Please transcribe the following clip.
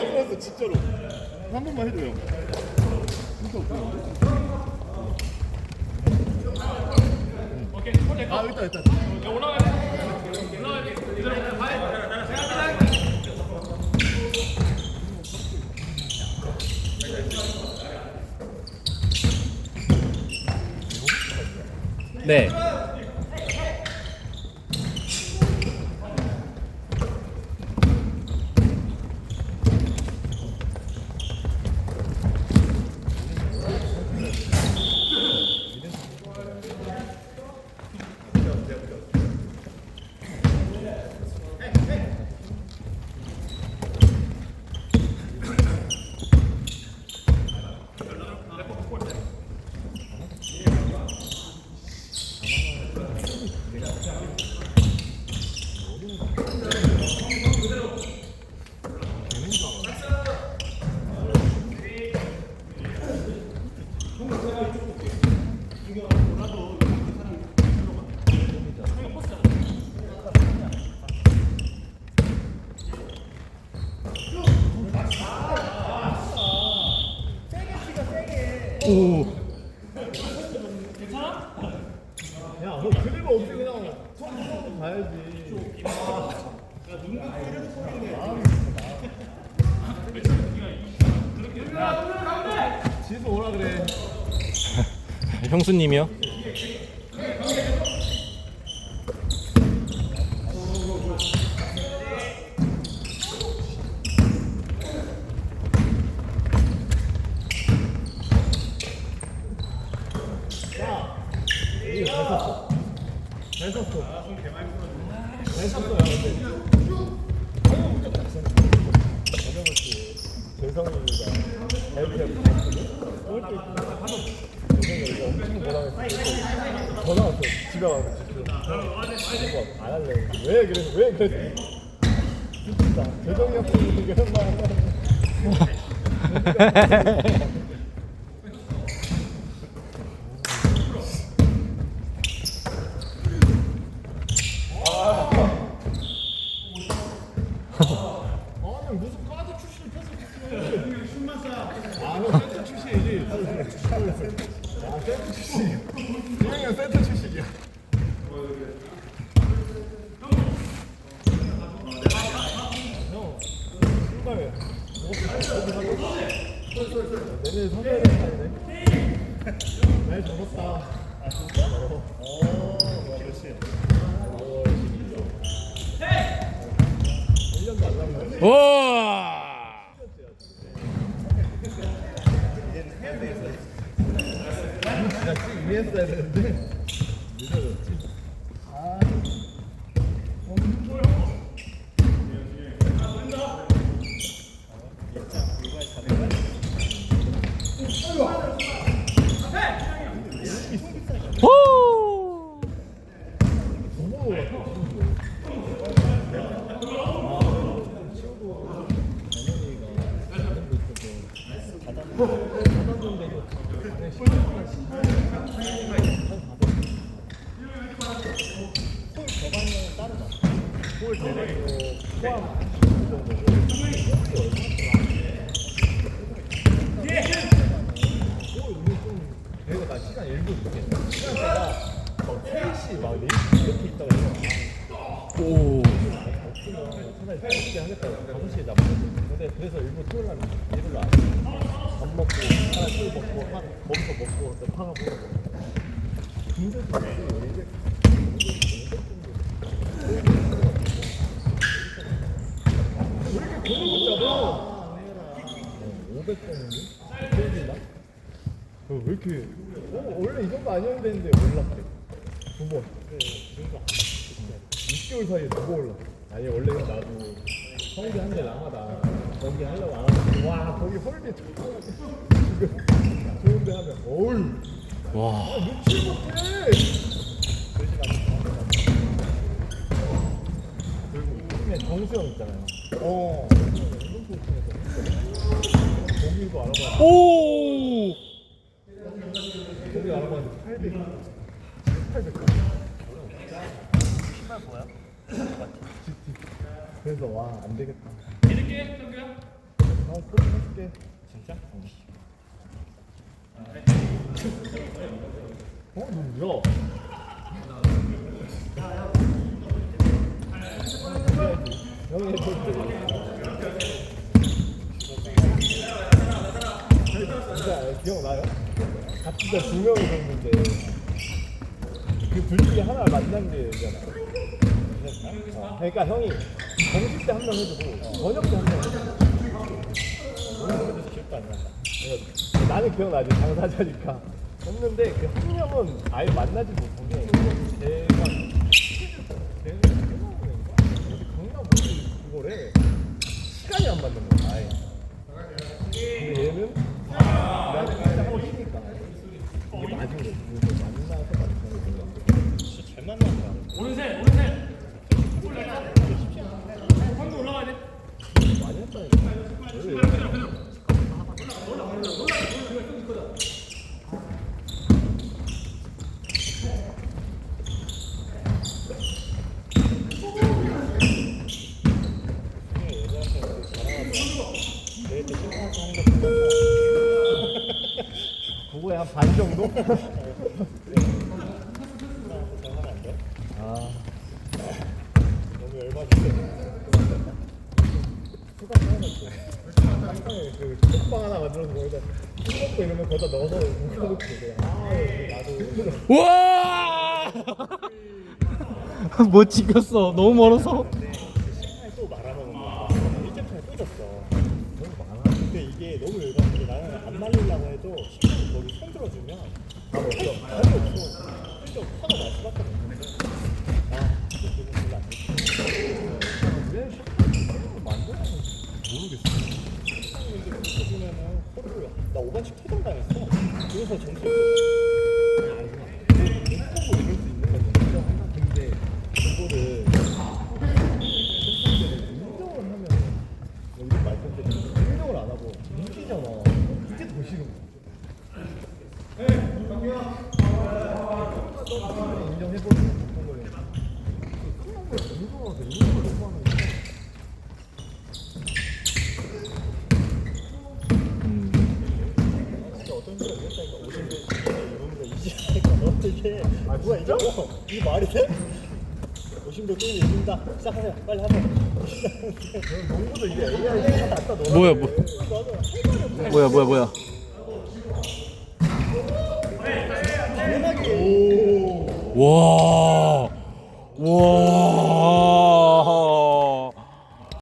들어왔어 진짜로. 한 번만 해줘요. 진짜 없었는데. 아 있다 있다. 네. 오. 봐야지. 야, 지수 오라 그래. 형수님이요? 잘 섰어. 잘 섰어. 잘 섰어요, 했어. 전화 왔어. 집에 와서 지금. 안 할래. 왜 그래서 왜 그래서. 진짜 재성이 형이 그런 말 한다는 아니 무슨 과도 출신을 펴서 춤만 쏴. 아, 너 센터 출신이지. 아, 센터 출신. 유행은 센터 출신이야. 형, 출발해. 내내 서서히 타네. 날 접었다. 아, 진짜? 어, 그렇지. 1년도 안 남았네. 와. 찍 이해했어야 되는데 늦어졌지. 아. 호. 그리고 나 시간 1분 줄게. 시간 내가 막 3시 막 4시 이렇게 있다고 해서 오. 차라리 빨리 하겠다. 5시에 나 근데 그래서 일부 토요일 날 일요일 날밥 먹고 하나 술 먹고 한 거기서 먹고 또 파가 먹고 이제 왜 이렇게 돈을 못 잡아? 500원인데? 세일인가? 왜 이렇게 어, 원래 이 정도 아니어야 되는데 올랐대 두 번. 6개월 사이에 두 번 올랐어. 아니 원래는 나도 성비 한대 남아다. 거기 하려고 안 하고 와 거기 홀비 좋은데 하면 어우 와. 아 눈치 못해. 그리고 팀에 정수영 있잖아요. 어. 거기도 알아봐. 오. 거기 알아봤는데 800. 800. 신발 뭐야? 그래서 와 안 되겠다. 믿을게, 형규야. 아, 꼭 해줄게. 진짜? 어, 누구야? 형이 진짜 기억나요? 같이 두 명이 있는데 그 둘 중에 하나 만난 게 있잖아. 어, 그러니까 형이 정식 때 한 명 해주고 저녁 때 한 명 해주고 오늘 기억도 안 난다. 나는 기억나지 당사자니까 없는데 그 한 명은 아예 만나지 못한 게 제가 걔는 강남인가? 어디 강남 어디 그거래 시간이 안 맞는 거야 아예 근데 얘는 나는 진짜 하고 싶니까 이게 맞은 거지 그래서 만나서 만나는 거야 진짜 잘 만난 거야 오른색 오른색 황도 올라가야 돼 많이 했다니까 원래 그거에 한 반 정도? 아 너무 열받았어 깜짝이야 그 쪽방 하나 만들어서 거기다 술 먹고 이러면 거기다 넣어서 묵혀놓고 그래 아 나도 와! 못 찍었어. 너무 멀어서. 시간에 또 말하는 거 1점 차에 또 졌어 너무 많아 근데 이게 너무 열받는 게 나는 안 말리려고 해도 시간이 거기 손 들어주면 답 없어 답이 없어 그래서 화가 날 수밖에 없는데 아 기분 별로 안 좋지 왜 샤프를 만들어야 모르겠어 근데 보면은 서로 나 5반씩 퇴장당했어. 그래서 점수 눈 보고 이길 수 있는 건 인정한다 근데 이거를 인정을 하면 여기 말씀드린 인정을 안 하고 이기잖아 이게 더 싫은 거야 인정해버리면 어떤 거예요 큰일 거야 인정하고 인정을 너무 하는 거야 진짜 어떤 소리가 있겠다니까 오전에 이런 거 이지하니까 어떻게 아 누가 이겨? 이게 말이 돼? 오신도 게임 이긴다 시작하세요 빨리 하세요 농구도 이게 AI 너 뭐야, 뭐. 뭐야, 뭐야, 뭐야. 당연하게 와. 와.